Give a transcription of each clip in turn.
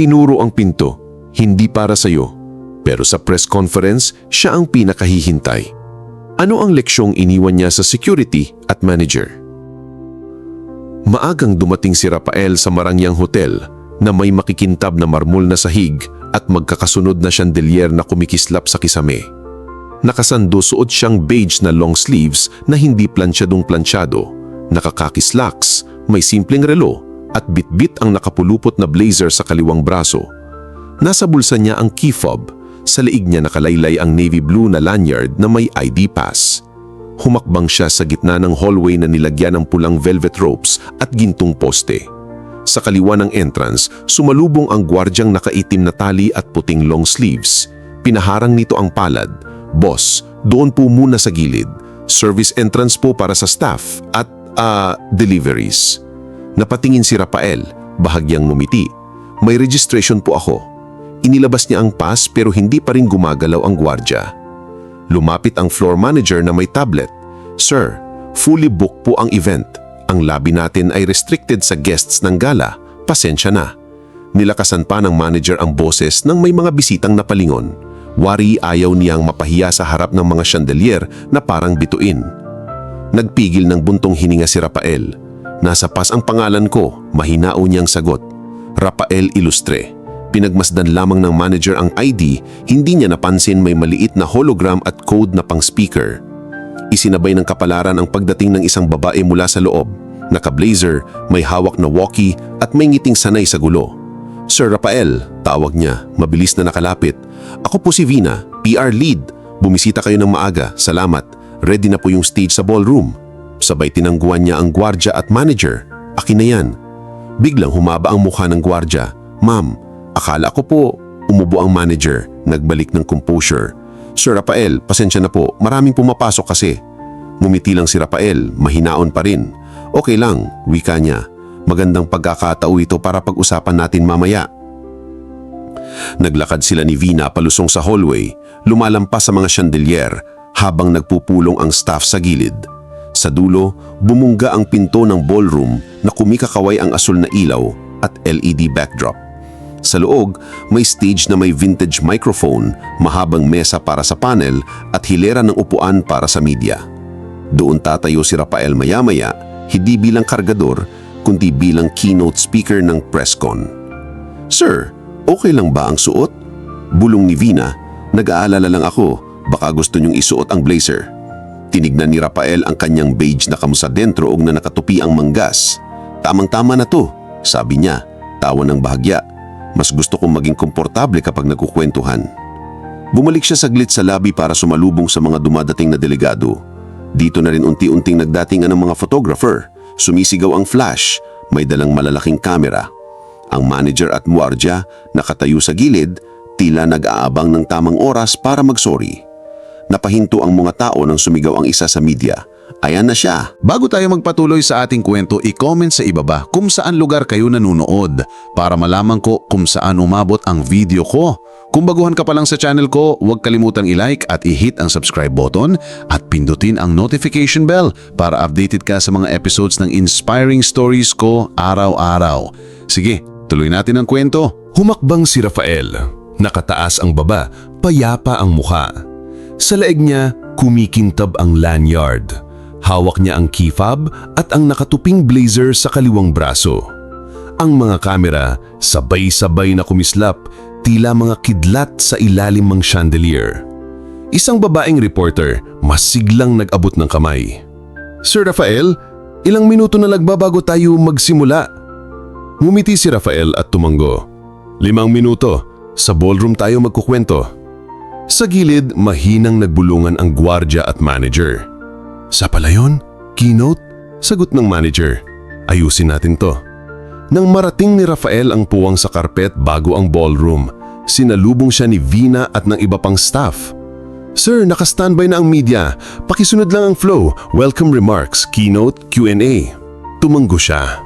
Tinuro ang pinto, hindi para sa'yo. Pero sa press conference, siya ang pinakahihintay. Ano ang leksyong iniwan niya sa security at manager? Maagang dumating si Rafael sa Marangyang Hotel na may makikintab na marmol na sahig at magkakasunod na chandelier na kumikislap sa kisame. Nakasando suot siyang beige na long sleeves na hindi plansyadong plansyado, nakakaki slacks, may simpleng relo at bitbit ang nakapulupot na blazer sa kaliwang braso. Nasa bulsa niya ang key fob, sa liig niya nakalaylay ang navy blue na lanyard na may ID pass. Humakbang siya sa gitna ng hallway na nilagyan ng pulang velvet ropes at gintong poste. Sa kaliwa ng entrance, sumalubong ang gwardyang nakaitim na tali at puting long sleeves. Pinaharang nito ang palad. Boss, doon po muna sa gilid. Service entrance po para sa staff at ah, deliveries. Napatingin si Rafael, bahagyang ngumiti. May registration po ako. Inilabas niya ang pass pero hindi pa rin gumagalaw ang gwardya. Lumapit ang floor manager na may tablet. Sir, fully booked po ang event. Ang lobby natin ay restricted sa guests ng gala. Pasensya na. Nilakasan pa ng manager ang boses ng may mga bisitang napalingon. Wari ayaw niyang mapahiya sa harap ng mga chandelier na parang bituin. Nagpigil ng buntong hininga si Rafael. Nasa pas ang pangalan ko, mahinao niyang sagot. Rafael Ilustre. Pinagmasdan lamang ng manager ang ID, hindi niya napansin may maliit na hologram at code na pang speaker. Isinabay ng kapalaran ang pagdating ng isang babae mula sa loob. Naka-blazer, may hawak na walkie at may ngiting sanay sa gulo. Sir Rafael, tawag niya, mabilis na nakalapit. Ako po si Vina, PR lead. Bumisita kayo ng maaga, salamat. Ready na po yung stage sa ballroom. Sabay tinangguan niya ang gwardya at manager. Akin na yan. Biglang humaba ang mukha ng gwardya. Ma'am, akala ko po, umubo ang manager, nagbalik ng composure. Sir Rafael, pasensya na po, maraming pumapasok kasi. Ngumiti lang si Rafael, mahinaon pa rin. Okay lang, wika niya. Magandang pagkakatao ito para pag-usapan natin mamaya. Naglakad sila ni Vina palusong sa hallway, lumalampas sa mga chandelier habang nagpupulong ang staff sa gilid. Sa dulo, bumungga ang pinto ng ballroom na kumikakaway ang asul na ilaw at LED backdrop. Sa loob, may stage na may vintage microphone, mahabang mesa para sa panel at hilera ng upuan para sa media. Doon tatayo si Rafael maya-maya, hindi bilang kargador, kundi bilang keynote speaker ng presscon. Sir, okay lang ba ang suot? Bulong ni Vina, nag-aalala lang ako, baka gusto niyong isuot ang blazer. Tinignan ni Rafael ang kanyang beige na kamusa dentro og na nakatupi ang manggas. Tamang-tama na to, sabi niya, tawa ng bahagya. Mas gusto kong maging komportable kapag nagkukwentuhan. Bumalik siya saglit sa lobby para sumalubong sa mga dumadating na delegado. Dito na rin unti-unting nagdatingan ng mga photographer. Sumisigaw ang flash, may dalang malalaking kamera. Ang manager at muardya, nakatayo sa gilid, tila nag-aabang ng tamang oras para magsorry. Napahinto ang mga tao nang sumigaw ang isa sa media. Ayan na siya. Bago tayo magpatuloy sa ating kwento, i-comment sa ibaba kung saan lugar kayo nanonood para malaman ko kung saan umabot ang video ko. Kung baguhan ka pa lang sa channel ko, huwag kalimutang i-like at i-hit ang subscribe button at pindutin ang notification bell para updated ka sa mga episodes ng inspiring stories ko araw-araw. Sige, tuloy natin ang kwento. Humakbang si Rafael. Nakataas ang baba, payapa ang mukha. Sa leeg niya, kumikintab ang lanyard. Hawak niya ang key fob at ang nakatuping blazer sa kaliwang braso. Ang mga kamera, sabay-sabay na kumislap, tila mga kidlat sa ilalim ng chandelier. Isang babaeng reporter, masiglang nag-abot ng kamay. Sir Rafael, ilang minuto na lagba bago tayo magsimula. Ngumiti si Rafael at tumango. Limang minuto, sa ballroom tayo magkukwento. Sa gilid, mahinang nagbulungan ang gwardya at manager. Sa pala yun? Keynote? Sagot ng manager. Ayusin natin to. Nang marating ni Rafael ang puwang sa karpet bago ang ballroom, sinalubong siya ni Vina at ng iba pang staff. Sir, naka-standby na ang media. Pakisunod lang ang flow. Welcome remarks, keynote, Q&A. Tumanggo siya.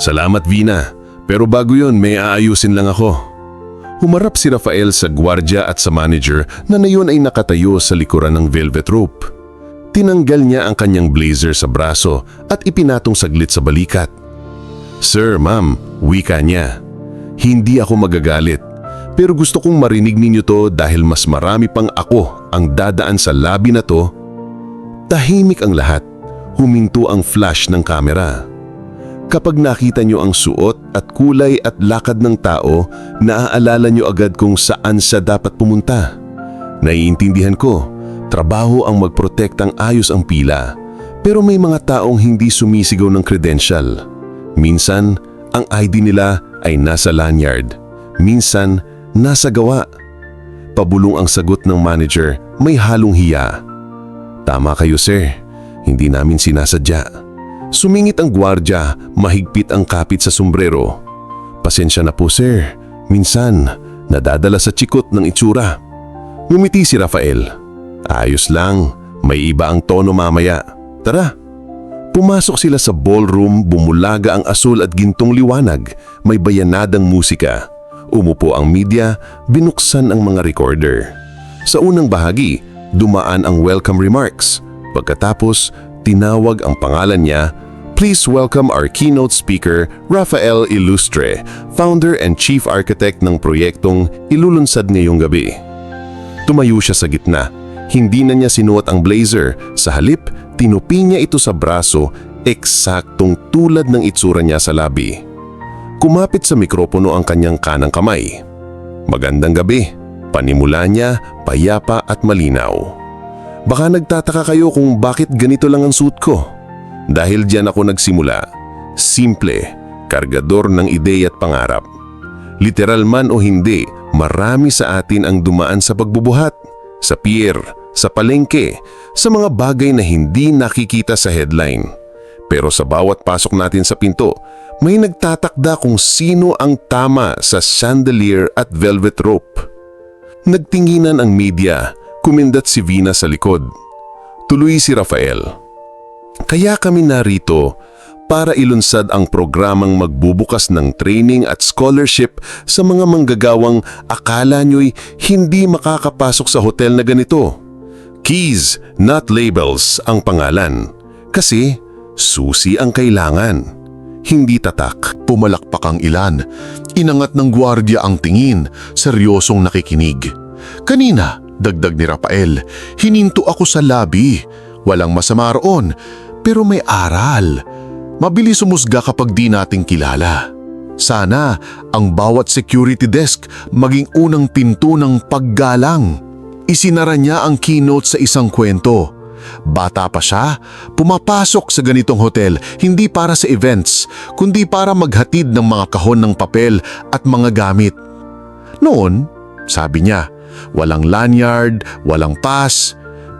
Salamat Vina, pero bago yon may aayusin lang ako. Humarap si Rafael sa gwardya at sa manager na nayon ay nakatayo sa likuran ng velvet rope. Tinanggal niya ang kanyang blazer sa braso at ipinatong saglit sa balikat. Sir, ma'am, wika niya. Hindi ako magagalit. Pero gusto kong marinig ninyo to dahil mas marami pang ako ang dadaan sa labi na to. Tahimik ang lahat. Huminto ang flash ng kamera. Kapag nakita nyo ang suot at kulay at lakad ng tao, naaalala nyo agad kung saan siya dapat pumunta. Naiintindihan ko, trabaho ang magprotektang ayos ang pila. Pero may mga taong hindi sumisigaw ng credential. Minsan, ang ID nila ay nasa lanyard. Minsan, nasa gawa. Pabulong ang sagot ng manager, may halong hiya. Tama kayo sir, hindi namin sinasadya. Sumingit ang gwardya, mahigpit ang kapit sa sombrero. Pasensya na po sir, minsan nadadala sa chikot ng itsura. Ngumiti si Rafael. Ayos lang, may iba ang tono mamaya. Tara. Pumasok sila sa ballroom, bumulaga ang asul at gintong liwanag, may bayanadang musika. Umupo ang media, binuksan ang mga recorder. Sa unang bahagi, dumaan ang welcome remarks. Pagkatapos, tinawag ang pangalan niya, Please welcome our keynote speaker, Rafael Ilustre, founder and chief architect ng proyektong ilulunsad ngayong gabi. Tumayo siya sa gitna. Hindi na niya sinuot ang blazer. Sa halip, tinupi niya ito sa braso, eksaktong tulad ng itsura niya sa labi. Kumapit sa mikropono ang kanyang kanang kamay. Magandang gabi. Panimula niya, payapa at malinaw. Baka nagtataka kayo kung bakit ganito lang ang suit ko. Dahil diyan ako nagsimula. Simple, kargador ng ideya at pangarap. Literal man o hindi, marami sa atin ang dumaan sa pagbubuhat, sa pier, sa palengke, sa mga bagay na hindi nakikita sa headline. Pero sa bawat pasok natin sa pinto, may nagtatakda kung sino ang tama sa chandelier at velvet rope. Nagtinginan ang media, kumindat si Vina sa likod. Tuloy si Rafael. Kaya kami narito para ilunsad ang programang magbubukas ng training at scholarship sa mga manggagawang akala nyo'y hindi makakapasok sa hotel na ganito. Keys, not labels ang pangalan. Kasi susi ang kailangan, hindi tatak. Pumalakpak ang ilan. Inangat ng gwardya ang tingin, seryosong nakikinig. Kanina, dagdag ni Rafael, hininto ako sa labi. Walang masama roon, pero may aral. Mabilis umusga kapag di nating kilala. Sana ang bawat security desk maging unang pinto ng paggalang. Isinara niya ang keynote sa isang kwento. Bata pa siya, pumapasok sa ganitong hotel hindi para sa events, kundi para maghatid ng mga kahon ng papel at mga gamit. Noon, sabi niya, walang lanyard, walang pass,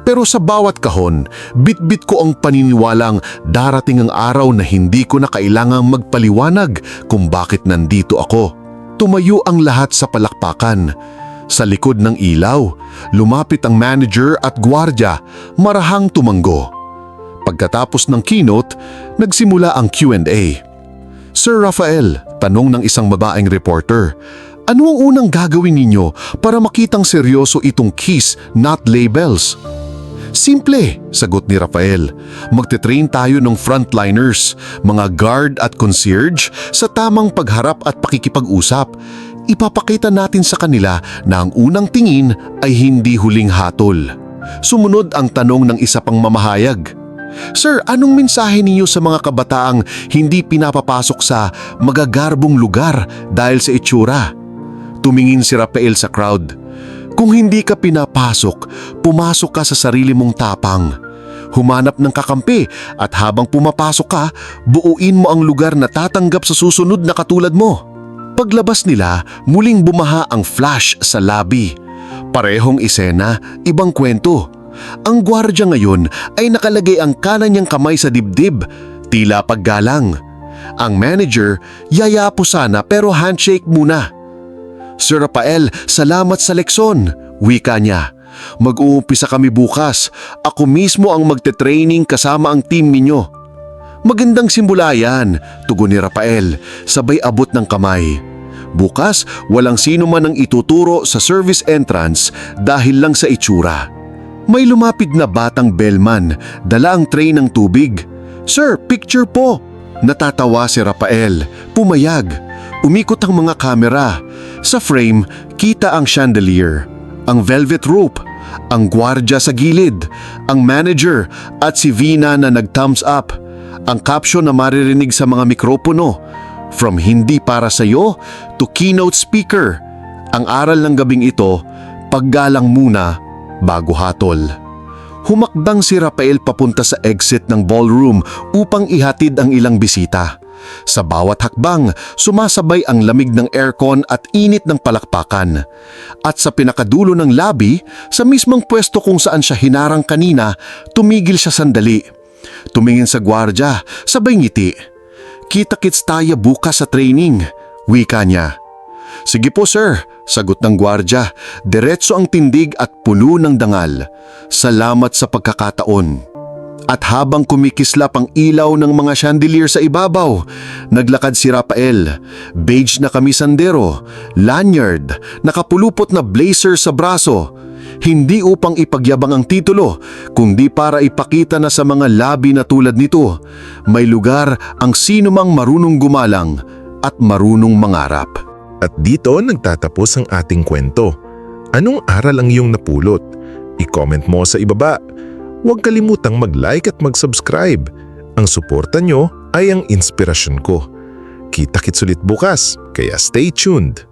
pero sa bawat kahon, bit-bit ko ang paniniwalang darating ang araw na hindi ko na kailangang magpaliwanag kung bakit nandito ako. Tumayo ang lahat sa palakpakan. Sa likod ng ilaw, lumapit ang manager at gwardya, marahang tumanggo. Pagkatapos ng keynote, nagsimula ang Q&A. Sir Rafael, tanong ng isang babaeng reporter, ano ang unang gagawin ninyo para makitang seryoso itong keys, not labels? Simple, sagot ni Rafael. Magte-train tayo ng frontliners, mga guard at concierge sa tamang pagharap at pakikipag-usap. Ipapakita natin sa kanila na ang unang tingin ay hindi huling hatol. Sumunod ang tanong ng isa pang mamahayag. Sir, anong mensahe niyo sa mga kabataang hindi pinapapasok sa magagarbong lugar dahil sa itsura? Tumingin si Rafael sa crowd. Kung hindi ka pinapasok, pumasok ka sa sarili mong tapang. Humanap ng kakampi at habang pumapasok ka, buuin mo ang lugar na tatanggap sa susunod na katulad mo. Paglabas nila, muling bumaha ang flash sa labi. Parehong isena, ibang kwento. Ang gwardya ngayon ay nakalagay ang kanan niyang kamay sa dibdib, tila paggalang. Ang manager, yayapo sana pero handshake muna. Sir Rafael, salamat sa leksyon, wika niya. Mag-uumpisa kami bukas. Ako mismo ang magte-training kasama ang team ninyo. Magandang simula yan, tugon ni Rafael, sabay abot ng kamay. Bukas, walang sino man ang ituturo sa service entrance dahil lang sa itsura. May lumapit na batang bellman, dala ang tray ng tubig. Sir, picture po! Natatawa si Rafael, pumayag. Umikot ang mga kamera. Sa frame, kita ang chandelier, ang velvet rope, ang gwardya sa gilid, ang manager at si Vina na nag-thumbs up. Ang caption na maririnig sa mga mikropono, From hindi para sa'yo to keynote speaker. Ang aral ng gabing ito, paggalang muna bago hatol. Humakbang si Rafael papunta sa exit ng ballroom upang ihatid ang ilang bisita. Sa bawat hakbang, sumasabay ang lamig ng aircon at init ng palakpakan. At sa pinakadulo ng lobby, sa mismong pwesto kung saan siya hinarang kanina, tumigil siya sandali. Tumingin sa gwardya, sabay ngiti. Kita-kits tayo bukas sa training, wika niya. Sige po sir, sagot ng gwardya. Diretso ang tindig at puno ng dangal. Salamat sa pagkakataon. At habang kumikislap ang ilaw ng mga chandelier sa ibabaw, naglakad si Rafael. Beige na kamisandero, lanyard, nakapulupot na blazer sa braso. Hindi upang ipagyabang ang titulo, kundi para ipakita na sa mga labi na tulad nito, may lugar ang sinumang marunong gumalang at marunong mangarap. At dito nagtatapos ang ating kwento. Anong aral ang iyong napulot? I-comment mo sa ibaba. Huwag kalimutang mag-like at mag-subscribe. Ang suporta nyo ay ang inspirasyon ko. Kita-kits ulit bukas, kaya stay tuned.